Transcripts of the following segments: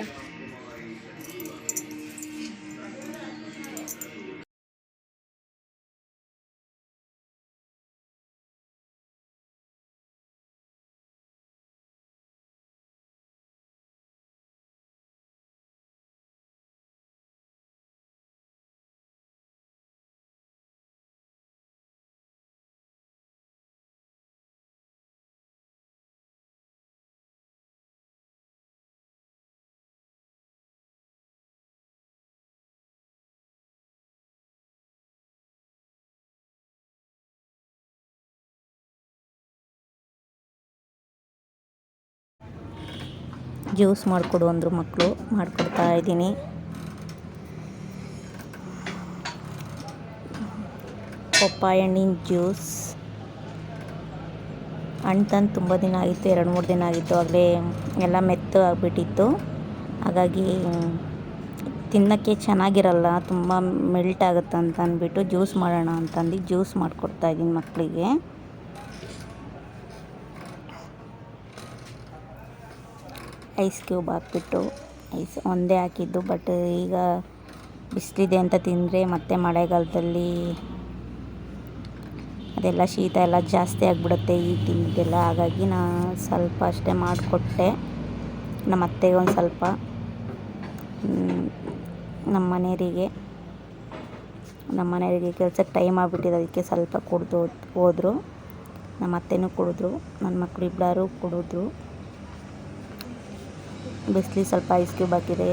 espera. Juice ಮಾಡಿಕೊಡು ಅಂದರು ಮಕ್ಕಳು ಮಾಡಿಕೊಡ್ತಾ ಇದ್ದೀನಿ. ಪಪ್ಪಾಯ, ಹಣ್ಣಿನ ಜ್ಯೂಸ್. ಹಣ್ಣು ತಂದು ತುಂಬ ದಿನ ಆಗಿತ್ತು ಎರಡು ಮೂರು ದಿನ ಆಗಿತ್ತು. ಆಗಲೇ ಎಲ್ಲ ಮೆತ್ತ ಆಗಿಬಿಟ್ಟಿತ್ತು. ಹಾಗಾಗಿ ತಿನ್ನೋಕ್ಕೆ ಚೆನ್ನಾಗಿರಲ್ಲ, ತುಂಬ ಮೆಲ್ಟ್ ಆಗುತ್ತೆ ಅಂತ ಅಂದ್ಬಿಟ್ಟು ಜ್ಯೂಸ್ ಮಾಡೋಣ ಅಂತಂದು ಜ್ಯೂಸ್ ಮಾಡಿಕೊಡ್ತಾ ಇದ್ದೀನಿ ಮಕ್ಕಳಿಗೆ ಐಸ್ ಕ್ಯೂಬ್ ಹಾಕ್ಬಿಟ್ಟು, ಐಸ್ ಒಂದೇ ಹಾಕಿದ್ದು, ಬಟ್ ಈಗ ಬಿಸಿಲಿದೆ ಅಂತ ತಿಂದರೆ ಮತ್ತೆ ಮಳೆಗಾಲದಲ್ಲಿ ಅದೆಲ್ಲ ಶೀತ ಎಲ್ಲ ಜಾಸ್ತಿ ಆಗಿಬಿಡುತ್ತೆ ಈ ತಿಂದಿದ್ದೆಲ್ಲ ಹಾಗಾಗಿ ನಾನು ಸ್ವಲ್ಪ ಅಷ್ಟೇ ಮಾಡಿಕೊಟ್ಟೆ. ನಮ್ಮ ಅತ್ತೆಗೆ ಒಂದು ಸ್ವಲ್ಪ ನಮ್ಮ ಮನೆಯವರಿಗೆ. ನಮ್ಮ ಮನೆಯವರಿಗೆ ಕೆಲಸಕ್ಕೆ ಟೈಮ್ ಆಗಿಬಿಟ್ಟಿದೆ, ಅದಕ್ಕೆ ಸ್ವಲ್ಪ ಕುಡಿದು ಹೋದರು. ನಮ್ಮ ಅತ್ತೆನೂ ಕುಡಿದ್ರು, ನನ್ನ ಮಕ್ಕಳು ಇಬ್ಬರು ಕುಡಿದ್ರು. ಬಿಸಿಲಿ ಸ್ವಲ್ಪ ಐಸ್ ಕ್ಯೂಬ್ ಹಾಕಿದರೆ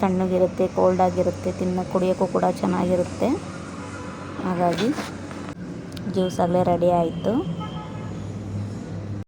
ತಣ್ಣಗಿರುತ್ತೆ ಕೋಲ್ಡ್ ಆಗಿರುತ್ತೆ ತಿನ್ನ ಕುಡಿಯೋಕ್ಕೂ ಕೂಡ ಚೆನ್ನಾಗಿರುತ್ತೆ. ಹಾಗಾಗಿ ಜ್ಯೂಸ್ ಆಗಲೇ ರೆಡಿ ಆಯಿತು.